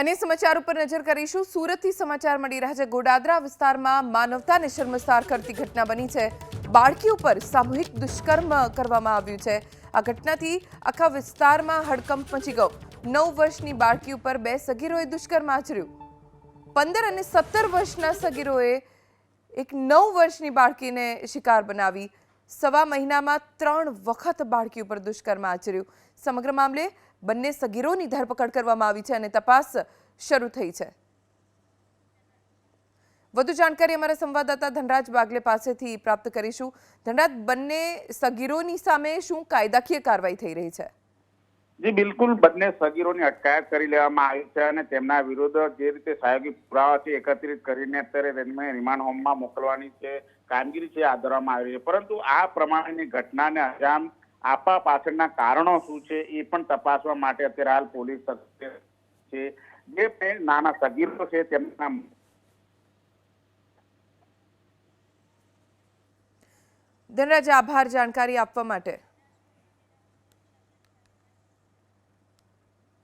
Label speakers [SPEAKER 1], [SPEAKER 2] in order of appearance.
[SPEAKER 1] અને સમાચાર ઉપર નજર કરીશું. સુરતથી સમાચાર મળી રહ્યા છે. ગોડાદરા વિસ્તારમાં માનવતાને શર્મસાર કરતી ઘટના બની છે. બાળકી ઉપર સામૂહિક દુષ્કર્મ કરવામાં આવ્યું છે. આ ઘટનાથી આખા વિસ્તારમાં હડકંપ મચી ગયો. નવ વર્ષની બાળકી ઉપર બે સગીરોએ દુષ્કર્મ આચર્યું. પંદર અને સત્તર વર્ષના સગીરોએ એક નવ વર્ષની બાળકીને શિકાર બનાવી સવા મહિનામાં ત્રણ વખત બાળકી ઉપર દુષ્કર્મ આચર્યું. સમગ્ર મામલે બંને સગીરોની ધરપકડ કરવામાં આવી છે અને તપાસ શરૂ થઈ છે. વધુ જાણકારી અમારા સંવાદદાતા ધનરાજ બાગલે પાસેથી પ્રાપ્ત કરીશું. ધનરાજ, બંને સગીરોની સામે શું કાયદાકીય કાર્યવાહી થઈ રહી છે?
[SPEAKER 2] જી, બિલકુલ, બંને સગીરોની અટકાયત કરી લેવામાં આવી છે અને તેમના વિરુદ્ધ જે રીતે સહયોગી પુરાવા છે, એકત્રિત કરીને અત્યારે તેમને રિમાન્ડ હોમમાં મોકલવાની છે, કામગીરી છે હાથ ધરવામાં આવી છે. પરંતુ આ પ્રમાણેની ઘટનાને અંજામ આપવા પાછળના કારણો શું છે, એ પણ તપાસવા માટે અત્યારે હાલ પોલીસ છે. જે નાના સગીરો છે, તેમના
[SPEAKER 1] ધનરાજ, આભાર જાણકારી આપવા માટે.